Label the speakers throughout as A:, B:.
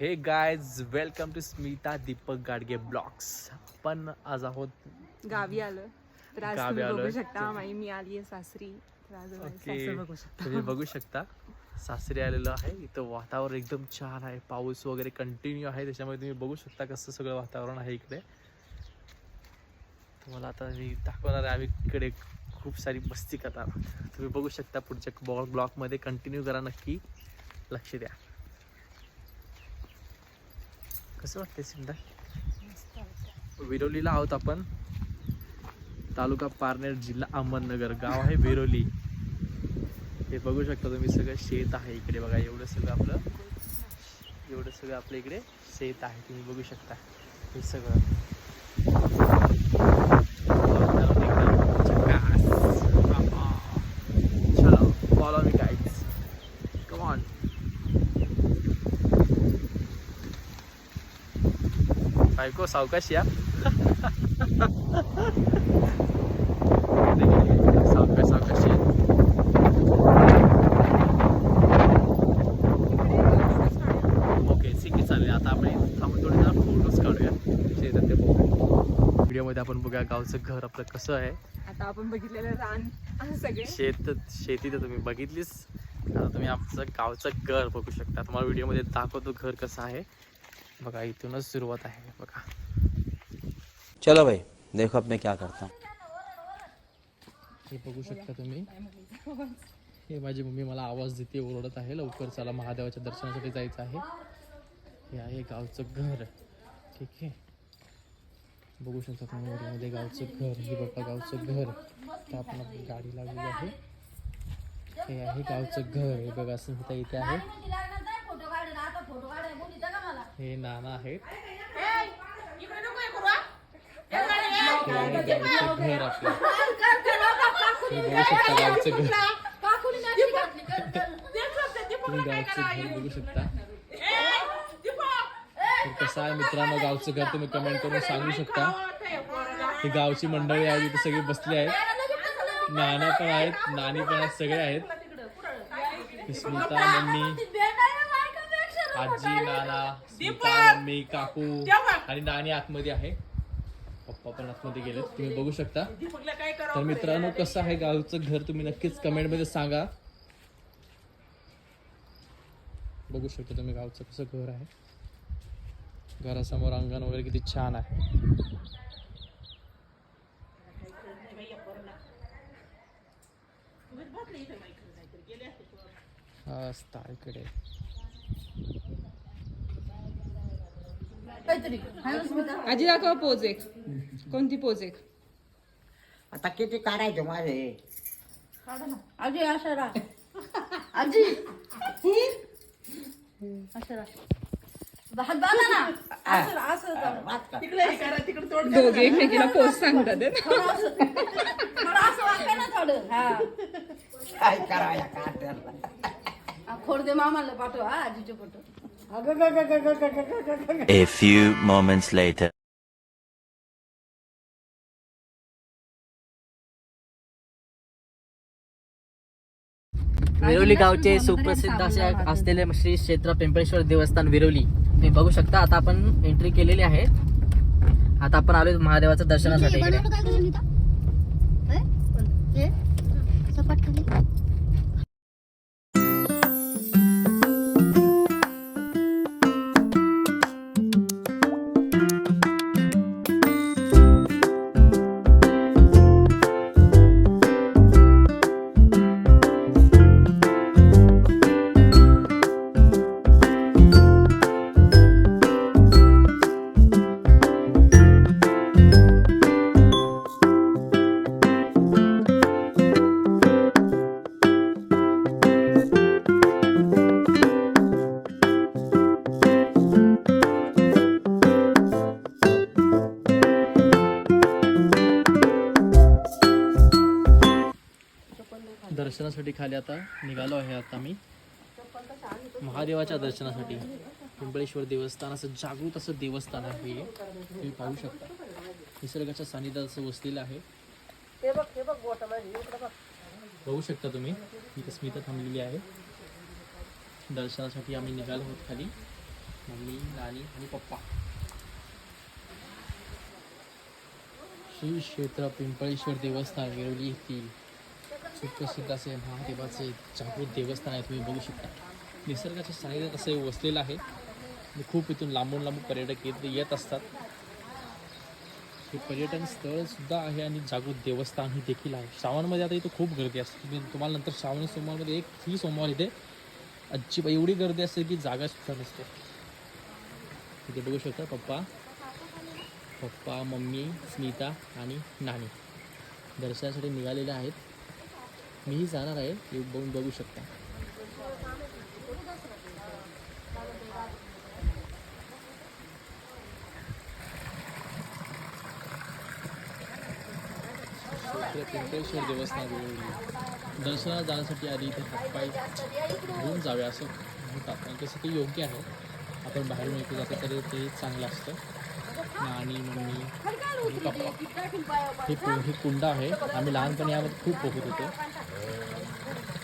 A: Hey guys welcome to Smita Deepak Gadge blogs पण आज आहोत
B: गावी आलो तर आज
A: गावी
B: तुम्ही
A: आलोय.
B: बघू शकता माई मी आली आहे सासरी. तर आज माझे
A: ओके
B: बघू शकता.
A: तुम्ही बघू शकता. सासरी आलेलो आहे. इथं वातावरण एकदम छान आहे. पाऊस वगैरे कंटिन्यू आहे. त्याच्यामुळे तुम्ही बघू शकता कसं सगळं वातावरण आहे इकडे. तुम्हाला आता मी दाखवणार आहे. आम्ही इकडे खूप सारी मस्ती करणार आहोत. तुम्ही बघू शकता पुढच्या ब्लॉग ब्लॉगमध्ये कंटिन्यू करा नक्की. लक्ष द्या. कसं वाटतंय सिंधा विरोलीला आहोत आपण. तालुका पारनेर जिल्हा अहमदनगर. गाव आहे विरोली. हे बघू शकता तुम्ही सगळं शेत आहे इकडे बघा. एवढं सगळं आपलं एवढं सगळं आपल्या इकडे शेत आहे. तुम्ही बघू शकता हे सगळं वातावरण एकदम झकास. बाबा. चलो follow me guides come on बायको सावकाश या. सावकाश सावकाश या. ओके ठीक आहे चालेल. आता आपण थांबून थोडे फोटोज काढूया शेतात ते बघू व्हिडिओमध्ये आपण बघूया गावचं घर आपलं कसं आहे.
B: आता आपण बघितलेलं रान असं सगळे.
A: शेत शेती तर तुम्ही बघितलीच. आता तुम्ही आमचं गावचं घर बघू शकता. तुम्हाला व्हिडिओमध्ये दाखवतो घर कसं आहे. बघा इथूनच सुरुवात आहे बघा.
C: चलो भाई देखो अब मैं क्या करता हूँ.
A: हे बघू शकता तुम्ही. हे माझी मम्मी मला आवाज देते ओरडत आहे. लवकर चला महादेवाच्या दर्शनासाठी जायचं आहे. हे आहे गावचं घर. ठीक आहे. बघू शकता तुम्ही व्हिडिओमध्ये गावचं घर हे बघा गावचं घर. तर आपण आपली गाडी लागलेली आहे. हे आहे गावचं घर. हे बघा स्मिता इथे आहे. हे नाना आहेत घर आपलं हे बघू शकता गावचं घर तुम्ही गावचं घर बघू शकता कसं आहे मित्रांनो गावचं घर तुम्ही कमेंट करून सांगू शकता ही गावची मंडळी आहे इथे सगळी बसले आहेत नाना पण आहेत नानी पण आहेत सगळे आहेत स्मिता मम्मी आजी नाना स्मिता मम्मी काकू आणि नानी आतमध्ये आहे. पप्पा पण आतमध्ये गेले तुम्ही बघू शकता. तर मित्रांनो कसं आहे गावचं घर तुम्ही नक्कीच कमेंटमध्ये सांगा. बघू शकता तुम्ही गावचं कसं घर आहे. घरासमोर अंगण वगैरे किती छान आहे. हा रस्ता
B: आजी दाखवा पोज एक. कोणती पोज एक?
D: आता किती काढायचे माझे?
E: आजी राहा. आजी! असं राहा. हात बांधा ना. असं.
B: दोघे एकमेकीला पोज सांगतात आहेत.
E: थोडं असं. थोडं असं वाका ना थोडं. हा.
D: काय करावं या काट्याला?
E: खोडदे मामाला पाठव हा आजीचे photo.
C: A few moments later.
F: Viroli गावचे सुप्रसिद्ध असे असलेले श्री क्षेत्र पिंपळेश्वर देवस्थान विरोली. तुम्ही बघू शकता आता आपण एंट्री केलेली आहे. आता आपण आलो महादेवाचं दर्शनासाठी इकडे.
A: दर्शनासाठी खाली आता निघालो आहे आता मी. महादेवाच्या दर्शनासाठी. पिंपळेश्वर देवस्थान असं जागृत असं देवस्थान आहे हे. तुम्ही पाहू शकता. निसर्गाच्या सानिध्यात असं वसलेलं आहे. बघू शकता तुम्ही. इथे स्मिता थांबलेली आहे. दर्शनासाठी आम्ही निघालो आहोत खाली. मम्मी नानी आणि पप्पा. श्री क्षेत्र पिंपळेश्वर देवस्थान वेरवली येथील. सुप्रसिद्ध असे महादेवाचे जागृत देवस्थान आहे तुम्ही बघू शकता. निसर्गाच्या सानिध्यात असे वसलेलं आहे. खूप इथून लांबून लांबून पर्यटक येत येत असतात. हे पर्यटन स्थळसुद्धा आहे आणि जागृत देवस्थान ही देखील आहे. श्रावणमध्ये आता इथं खूप गर्दी असते. तुम्ही तुम्हाला नंतर श्रावणी सोमवारमध्ये एक ही सोमवार इथे अजिबात एवढी गर्दी असते की जागासुद्धा नसते. इथे बघू शकता पप्पा. पप्पा मम्मी स्मिता आणि नानी दर्शनासाठी निघालेल्या आहेत. मीही जाणार आहे हे बघून बघू शकता. श्री पिंपळेश्वर देवस्थान दर्शनाला जाण्यासाठी आधी इथे हातपाय घेऊन जावे असं म्हणतात. आणि तसं ते योग्य आहे आपण बाहेरून इथे जातो तरी ते चांगलं असतं. नानी मम्मी। पप्पा हे कु हे कुंड आहे. आम्ही लहानपणी यामध्ये खूप पोहत होतो.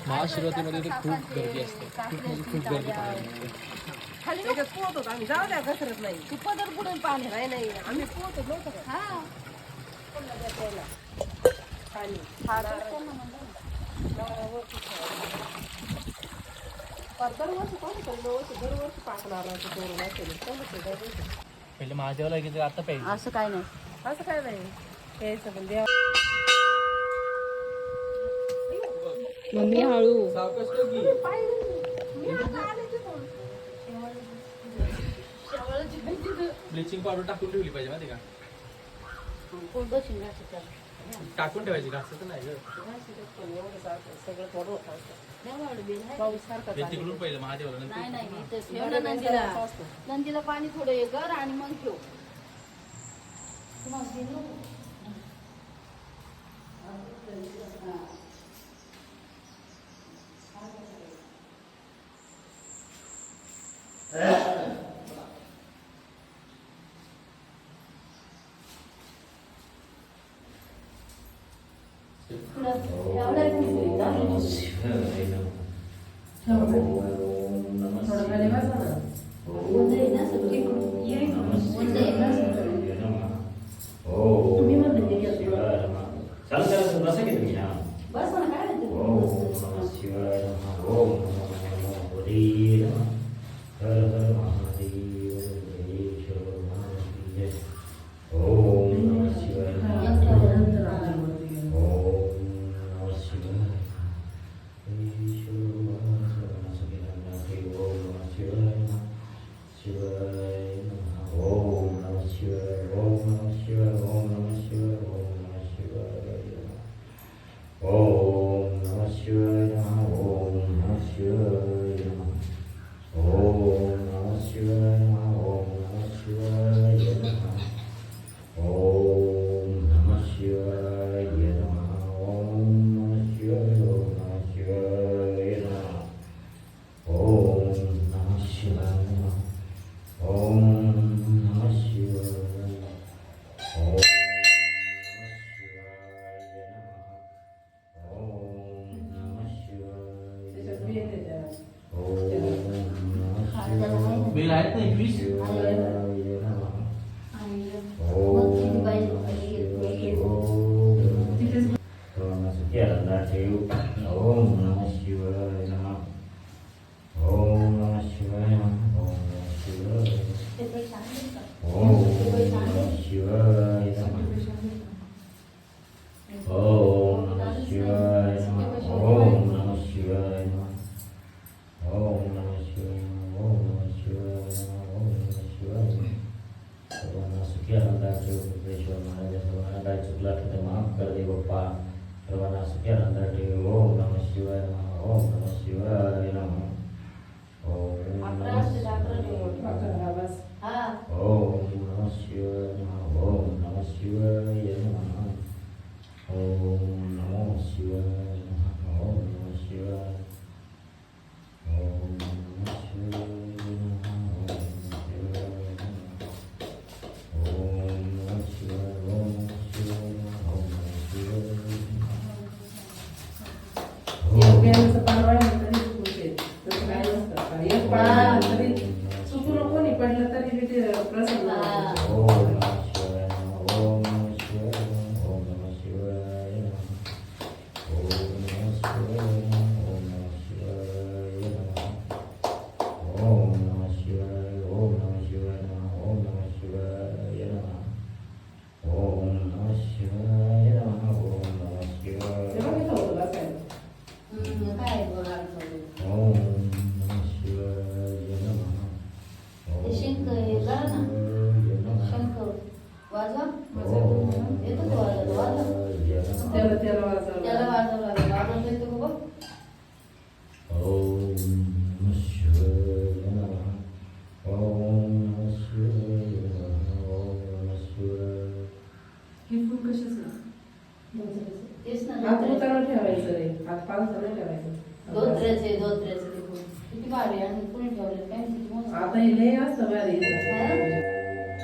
A: महाशिवरात्रीमध्ये तर खूप गर्दी असते. खूप म्हणजे खूप गर्दी पाहायला मिळते.
E: त्याच्यात पोहत होतो. आम्ही जाऊ द्या घसरत नाही. तू पदर बुडून पाणी नाही नाही आम्ही पोहत होतो नव्हतं हा. पाणी दरवर्षी कोणी दरवर्षी करून असेल
A: पहिले महादेवाला गेले आता पाहिजे
E: असं काय नाही. असं काय नाही. यायचं पण देवा
B: मम्मी हळू.
A: ब्लिचिंग पावडर टाकून ठेवली पाहिजे माहिती का? टाकून ठेवायची घासाचं नाही गं.
E: सगळं थोडं
A: हे तिकडून पहिलं महादेवाला नंतर
G: नाही नाही इथं ठेव ना नंदीला नंदीला पाणी थोडं हे कर आणि मग ठेव तुम्हाला दिलं?
H: ओम नमः शिवाय नमः। ओम नमः शिवाय नमः। ओम नमः शिवाय
G: ते पैसे आणले का?
H: ओम नमः शिवाय नमः। ओम नमः शिवाय नमः। ओम नमः शिवाय नमः। ओम नमः शिवाय नमः। ओम नमः शिवाय नमः। ओम नमः शिवाय नमः। सर्वांना सुखी आनंदाचे उपदेश्वर महाराज सर्वांना काय चुकला तर ते माफ कर दे बाप्पा सर्वांना सुखी आनंदाचे ओम नमः शिवाय नमः ओम नमः शिवाय नमः ओम
G: अकरा
H: नमः
G: वाजता अकरा जेवण. हा
H: ओम नमः शिवाय नमः ओम नमः शिवाय
B: हात पावसाला ठेवायचं
E: धोत्र्याचे धोत्र्याचे ते फुल किती भारी आणि कुणी ठेवले काय माहिती किती मस्त.
B: आता हे लय असतं भारी
E: हा?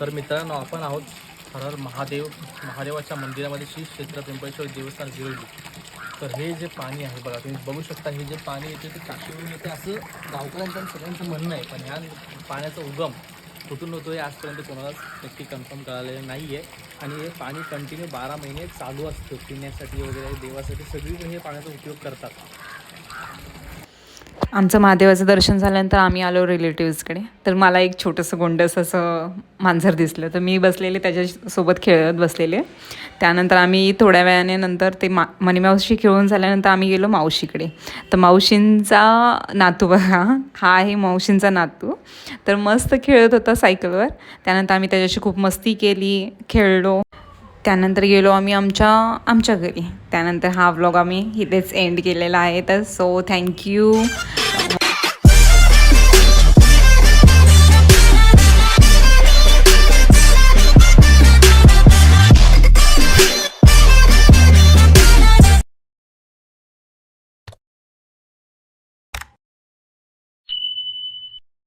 A: तर मित्रांनो आपण आहोत हर महादेव महादेवाच्या मंदिरामध्ये श्री क्षेत्र पिंपळेश्वर देवस्थान विरोधी तर हे जे पाणी आहे बघा तुम्ही बघू शकता हे जे पाणी येते ते काशीवरून येते असं गावकऱ्यांचं आणि सगळ्यांचं म्हणणं आहे. पण ह्या पाण्याचा उगम कुठून होतो हे आजपर्यंत कोणालाच नक्की कन्फर्म कळालेलं नाही आहे आणि हे पाणी कंटिन्यू बारा महिने चालू असतं पिण्यासाठी वगैरे देवासाठी सगळीकडे हे पाण्याचा उपयोग करतात.
B: आमचं महादेवाचं दर्शन झाल्यानंतर आम्ही आलो रिलेटिव्सकडे तर मला एक छोटंसं गोंडस असं मांजर दिसलं. तर मी बसलेले त्याच्यासोबत खेळत बसलेले. त्यानंतर आम्ही थोड्या वेळाने नंतर ते मा मनीमावशी खेळून झाल्यानंतर आम्ही गेलो मावशीकडे. तर मावशींचा नातू बघा. हा आहे मावशींचा नातू. तर मस्त खेळत होता सायकलवर. त्यानंतर आम्ही त्याच्याशी खूप मस्ती केली खेळलो. त्यानंतर गेलो आम्ही आमच्या आमच्या घरी. त्यानंतर हा व्लॉग आम्ही इथेच एंड केलेला आहे. तर सो थँक्यू